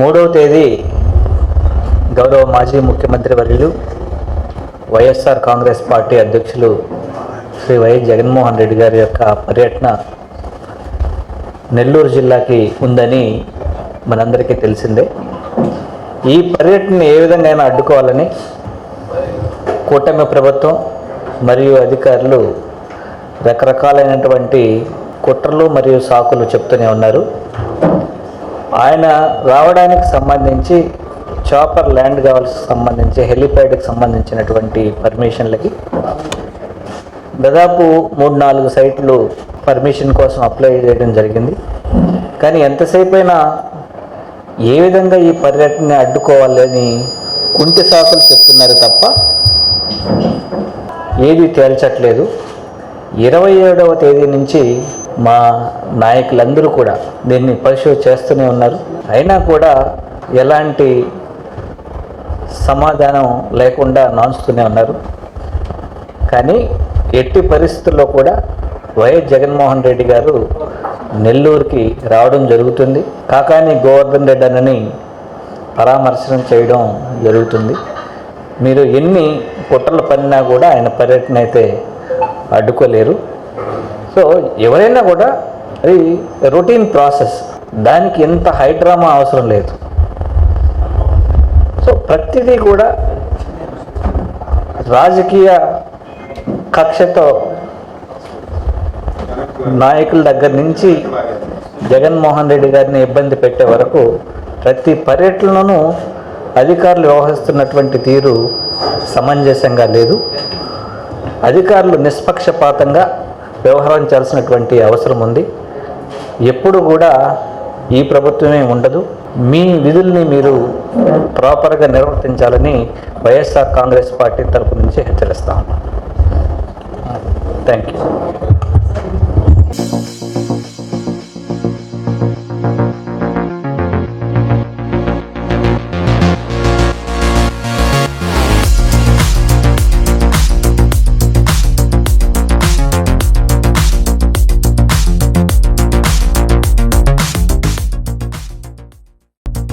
మూడవ తేదీ గౌరవ మాజీ ముఖ్యమంత్రి వర్యులు వైఎస్ఆర్ కాంగ్రెస్ పార్టీ అధ్యక్షులు శ్రీ వైఎస్ జగన్మోహన్ రెడ్డి గారి యొక్క పర్యటన నెల్లూరు జిల్లాకి ఉందని మనందరికీ తెలిసిందే. ఈ పర్యటనని ఏ విధంగా అడ్డుకోవాలని కూటమి ప్రభుత్వం మరియు అధికారులు రకరకాలైనటువంటి కుట్రలు మరియు సాకులు చెప్తూనే ఉన్నారు. ఆయన రావడానికి సంబంధించి చాపర్ ల్యాండ్ కావాల్సి సంబంధించి హెలిప్యాడ్కి సంబంధించినటువంటి పర్మిషన్లకి దాదాపు మూడు నాలుగు సైట్లు పర్మిషన్ కోసం అప్లై చేయడం జరిగింది. కానీ ఎంతసేపు అయినా ఏ విధంగా ఈ పర్యటనని అడ్డుకోవాలని కుంటి సాకులు చెప్తున్నారు తప్ప ఏది తేల్చట్లేదు. ఇరవై ఏడవ తేదీ నుంచి మా నాయకులందరూ కూడా దీన్ని పరిశోధన చేస్తూనే ఉన్నారు. అయినా కూడా ఎలాంటి సమాధానం లేకుండా నాంచుతూనే ఉన్నారు. కానీ ఎట్టి పరిస్థితుల్లో కూడా వైఎస్ జగన్మోహన్ రెడ్డి గారు నెల్లూరుకి రావడం జరుగుతుంది. కాకాని గోవర్ధన్ రెడ్డి అనని పరామర్శనం చేయడం జరుగుతుంది. మీరు ఎన్ని కుట్రలు పనినా కూడా ఆయన పర్యటన అయితే అడ్డుకోలేరు. సో ఎవరైనా కూడా అది రొటీన్ ప్రాసెస్. దానికి ఎంత హైడ్రామా అవసరం లేదు. సో ప్రతిదీ కూడా రాజకీయ కక్షతో నాయకుల దగ్గర నుంచి జగన్మోహన్ రెడ్డి గారిని ఇబ్బంది పెట్టే వరకు ప్రతి పర్యటనలోనూ అధికారులు వ్యవహరిస్తున్నటువంటి తీరు సమంజసంగా లేదు. అధికారులు నిష్పక్షపాతంగా వ్యవహరించాల్సినటువంటి అవసరం ఉంది. ఎప్పుడు కూడా ఈ ప్రభుత్వమే ఉండదు. మీ విధుల్ని మీరు ప్రాపర్గా నిర్వర్తించాలని వైఎస్ఆర్ కాంగ్రెస్ పార్టీ తరపు నుంచి హెచ్చరిస్తాం థ్యాంక్ యూ